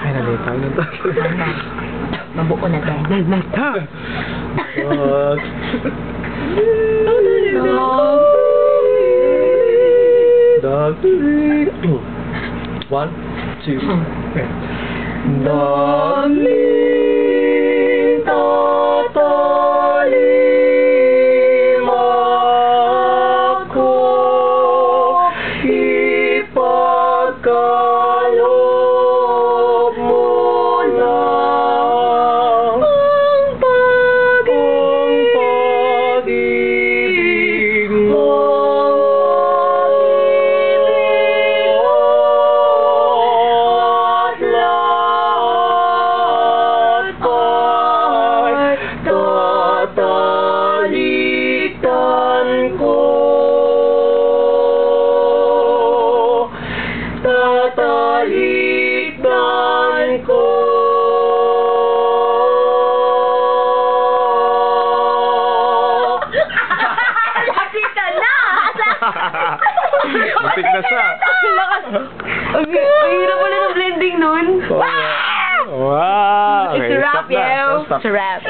Ay, nalita na to. Mabuo na to. Nalita! Wag. Dog. One, two, three. Dog. México. Muntik na siya. Ang lakas. Ang ang hirap pala ng blending nun. Wow! Wow! It's a wrap, yo. It's a wrap.